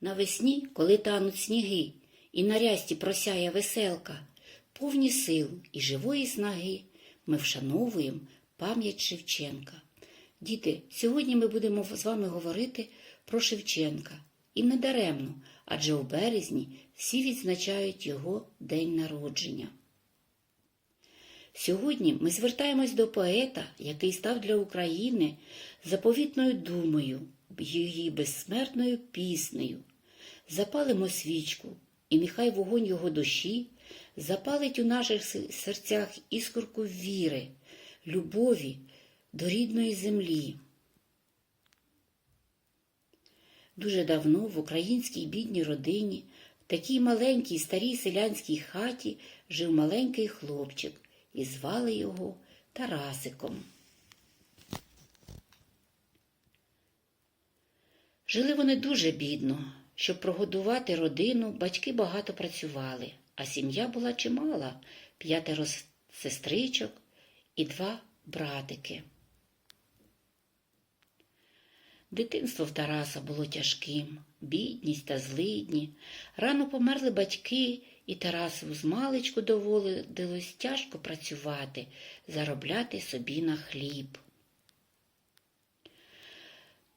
Навесні, коли тануть сніги, і на рясті просяє веселка, повні сил і живої снаги, ми вшановуємо пам'ять Шевченка. Діти, сьогодні ми будемо з вами говорити про Шевченка. І не даремно, адже у березні всі відзначають його день народження. Сьогодні ми звертаємось до поета, який став для України заповітною думою, її безсмертною піснею. Запалимо свічку, і нехай вогонь його душі запалить у наших серцях іскорку віри, любові до рідної землі. Дуже давно в українській бідній родині, в такій маленькій старій селянській хаті жив маленький хлопчик, і звали його Тарасиком. Жили вони дуже бідно. Щоб прогодувати родину, батьки багато працювали, а сім'я була чимала п'ятеро сестричок і два братики. Дитинство в Тараса було тяжким, бідність та злидні. Рано померли батьки, і Тарасу з маличку доводилось тяжко працювати, заробляти собі на хліб.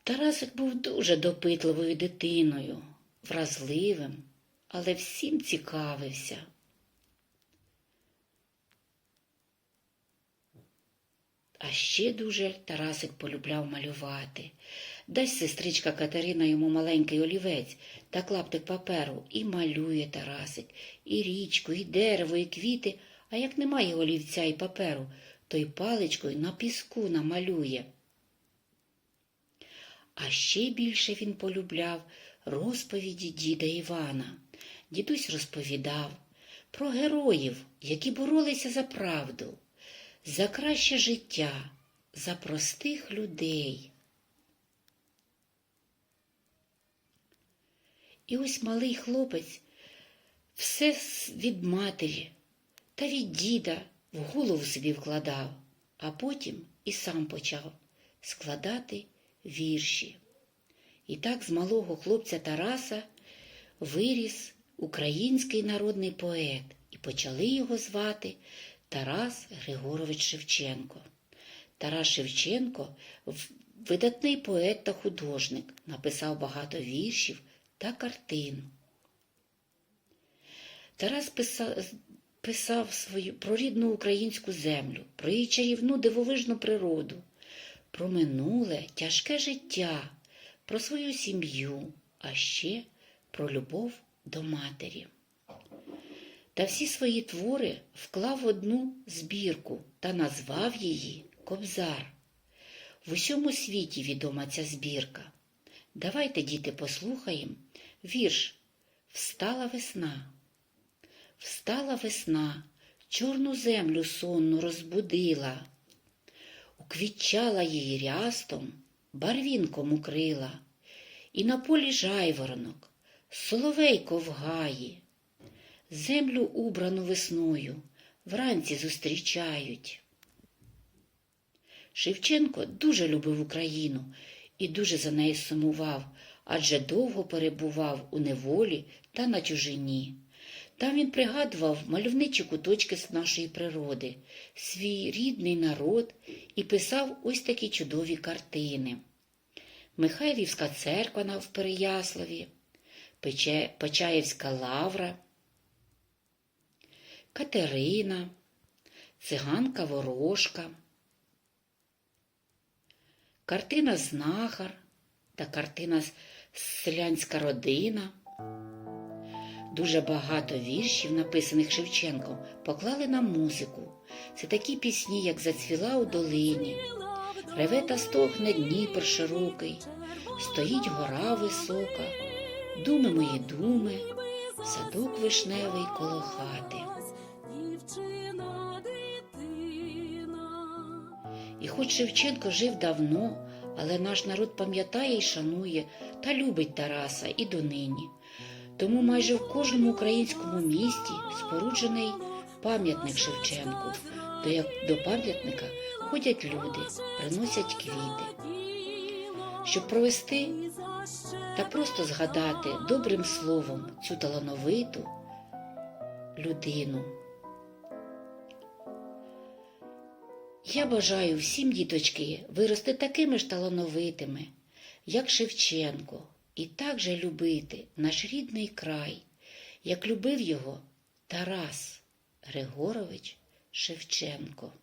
Тарасик був дуже допитливою дитиною, вразливим, але всім цікавився. А ще дуже Тарасик полюбляв малювати. Дасть сестричка Катерина йому маленький олівець та клаптик паперу і малює Тарасик, і річку, і дерево, і квіти, а як немає олівця і паперу, то й паличкою на піску намалює. А ще більше він полюбляв розповіді діда Івана. Дідусь розповідав про героїв, які боролися за правду, за краще життя, за простих людей. І ось малий хлопець все від матері та від діда в голову собі вкладав, а потім і сам почав складати вірші. І так з малого хлопця Тараса виріс український народний поет, і почали його звати Тарас Григорович Шевченко. Тарас Шевченко видатний поет та художник, написав багато віршів та картин. Тарас писав, писав свою про рідну українську землю, про її чарівну дивовижну природу, про минуле тяжке життя, про свою сім'ю, а ще про любов до матері. Та всі свої твори вклав в одну збірку та назвав її Кобзар. В усьому світі відома ця збірка. Давайте, діти, послухаємо вірш Встала весна. Встала весна, чорну землю сонну розбудила, уквітчала її рястом, барвінком укрила, і на полі жайворонок, соловейко в гаї, землю убрану весною вранці зустрічають. Шевченко дуже любив Україну і дуже за нею сумував, адже довго перебував у неволі та на чужині. Там він пригадував мальовничі куточки з нашої природи, свій рідний народ і писав ось такі чудові картини. Михайлівська церква в Переяславі, Почаївська лавра, Катерина, циганка ворожка, картина Знахар та картина Селянська родина. Дуже багато віршів, написаних Шевченком, поклали на музику. Це такі пісні, як Зацвіла у долині, Реве та стохне Дніпр широкий, стоїть гора висока, думи мої думи, садок вишневий коло хати. І хоч Шевченко жив давно, але наш народ пам'ятає і шанує та любить Тараса і донині. Тому майже в кожному українському місті споруджений пам'ятник Шевченку, до, як, до пам'ятника ходять люди, приносять квіти. щоб провести та просто згадати добрим словом цю талановиту людину. Я бажаю всім діточки вирости такими ж талановитими, як Шевченко, і так же любити наш рідний край, як любив його Тарас Григорович Шевченко.